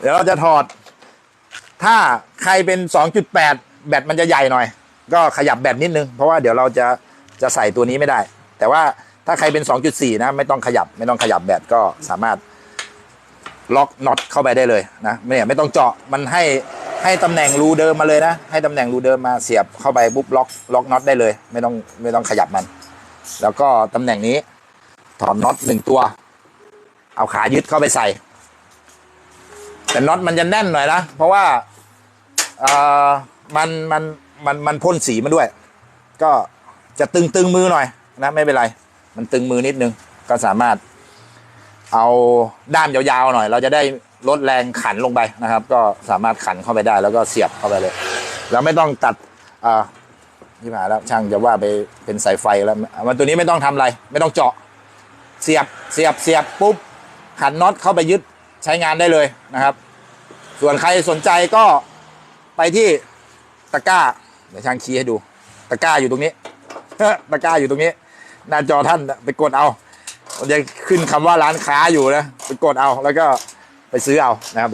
เดี๋ยวเราจะถอด ถ้าใครเป็น 2.8 แบตมันจะใหญ่หน่อย ก็ขยับแบตนิดนึง เพราะว่าเดี๋ยวเราจะจะใส่ตัวนี้ไม่ได้ แต่ว่าถ้าใครเป็น 2.4 นะ ไม่ต้องขยับ ไม่ต้องขยับแบตก็สามารถล็อกน็อตเข้าไปได้เลยนะไม่เนี่ยไม่ต้องเจาะมันให้ให้ตำแหน่งรูเดิมมาเลยนะ ให้ตำแหน่งรูเดิมมาเสียบเข้าไปปุ๊บล็อกล็อกน็อตได้เลย ไม่ต้องไม่ต้องขยับมัน แล้วก็ตำแหน่งนี้ถอดน็อตหนึ่งตัว เอาขายึดเข้าไปใส่ แต่น็อตมันจะแน่นหน่อยนะเพราะว่าเออมันมันมันมันพ่นสีมาด้วย ก็จะตึงตึงมือหน่อยนะไม่เป็นไร มันตึงมือนิดนึง ก็สามารถ เอาด้ามยาวๆหน่อย เราจะได้ลดแรงขันลงไปนะครับ ก็สามารถขันเข้าไปได้ แล้วก็เสียบเข้าไปเลยแล้วไม่ต้องตัดอ่าที่ผ่าแล้วช่างจะว่าไปเป็นสายไฟแล้วมันตัวนี้ไม่ต้องทำอะไร ไม่ต้องเจาะ เสียบเสียบเสียบปุ๊บ ขันน็อตเข้าไปยึดใช้งานได้เลยนะครับ ส่วนใครสนใจก็ไปที่ตะกร้า เดี๋ยวช่างชี้ให้ดู ตะกร้าอยู่ตรงนี้ ตะกร้าอยู่ตรงนี้ หน้าจอท่านไปกดเอามันจะขึ้นคำว่าร้านค้าอยู่นะ ไปกดเอาแล้วก็ไปซื้อเอานะครับ